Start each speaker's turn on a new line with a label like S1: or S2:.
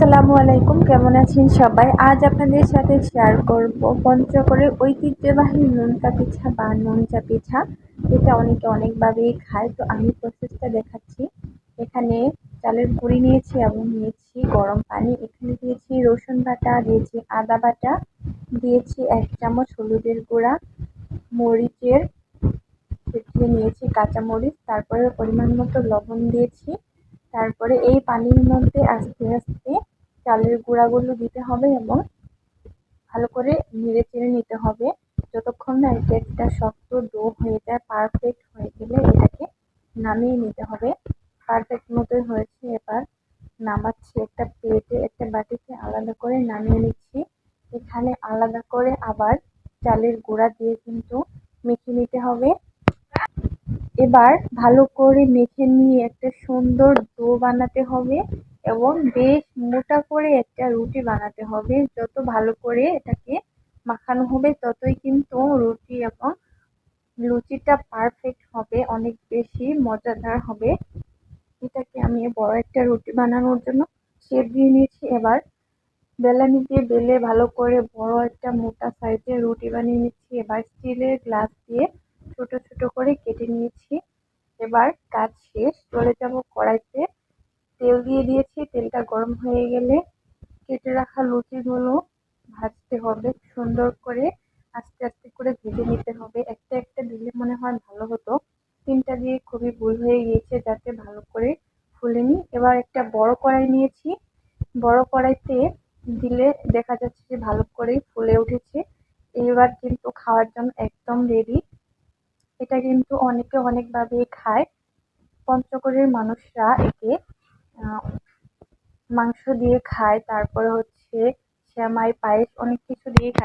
S1: আসসালামু আলাইকুম, কেমন আছেন সবাই? আজ আপনাদের সাথে শেয়ার করব পঞ্চকরে ঐতিহ্যবাহী নুনকা পিঠা বা নুনচা পিঠা এটা অনেকে অনেকভাবেই খায়, তো আমি প্রসেসটা দেখাচ্ছি। এখানে চালের গুঁড়ি নিয়েছি এবং নিয়েছি গরম পানি। এখানে দিয়েছি রসুন বাটা, দিয়েছি আদা বাটা, দিয়েছি এক চামচ হলুদের গুঁড়া, মরিচের দিয়ে নিয়েছি কাঁচামরিচ তারপরে পরিমাণ মতো লবণ দিয়েছি। তারপরে এই পানির মধ্যে আস্তে আস্তে চালের গুঁড়াগুলো দিতে হবে এবং ভালো করে নেড়ে চেড়ে নিতে হবে। যতক্ষণ না এটা একটা শক্ত ডো হয়ে যায় পারফেক্ট হয়ে গেলে এটাকে নামিয়ে নিতে হবে। পারফেক্ট মতোই হয়েছে। এবার নামাচ্ছি একটা প্লেটে, একটা বাটিতে আলাদা করে নামিয়ে নিচ্ছি। এখানে আলাদা করে আবার চালের গুঁড়া দিয়ে কিন্তু মেখে নিতে হবে। এবার ভালো করে মেখে নিয়ে একটা সুন্দর ডো বানাতে হবে। এবং বেশ মোটা করে একটা রুটি বানাতে হবে। যত ভালো করে এটাকে মাখানো হবে, ততই কিন্তু রুটি এবং লুচিটা পারফেক্ট হবে, অনেক বেশি মজাদার হবে। এটাকে আমি বড় একটা রুটি বানানোর জন্য শেপ দিয়ে নিয়েছি। এবার বেলানি দিয়ে বেলে ভালো করে বড় একটা মোটা সাইজের রুটি বানিয়ে নিচ্ছি। এবার স্টিলের গ্লাস দিয়ে ছোট ছোট করে কেটে নিয়েছি। এবার কাজ শেষ, চলে যাব কড়াইতে। তেল দিয়ে দিয়েছি, তেলটা গরম হয়ে গেলে কেটে রাখা লুচিগুলো ভাজতে হবে সুন্দর করে, আস্তে আস্তে করে ভেজে নিতে হবে। একটা একটা দিলে মনে হয় ভালো হতো। তিনটা দিয়ে খুবই ভুল হয়ে গিয়েছে, যাতে ভালো করে ফুলেনি। এবার একটা বড় কড়াই নিয়েছি। বড় কড়াইতে দিলে দেখা যাচ্ছে যে ভালো করে ফুলে উঠেছে। এবার কিন্তু খাওয়ার জন্য একদম রেডি এটা কিন্তু অনেকে অনেকভাবে খায়। পঞ্চগড়ের মানুষরা একে মাংস দিয়ে খায় তারপরে হচ্ছে শ্যামাই পায়েস অনেক কিছু দিয়ে খায়।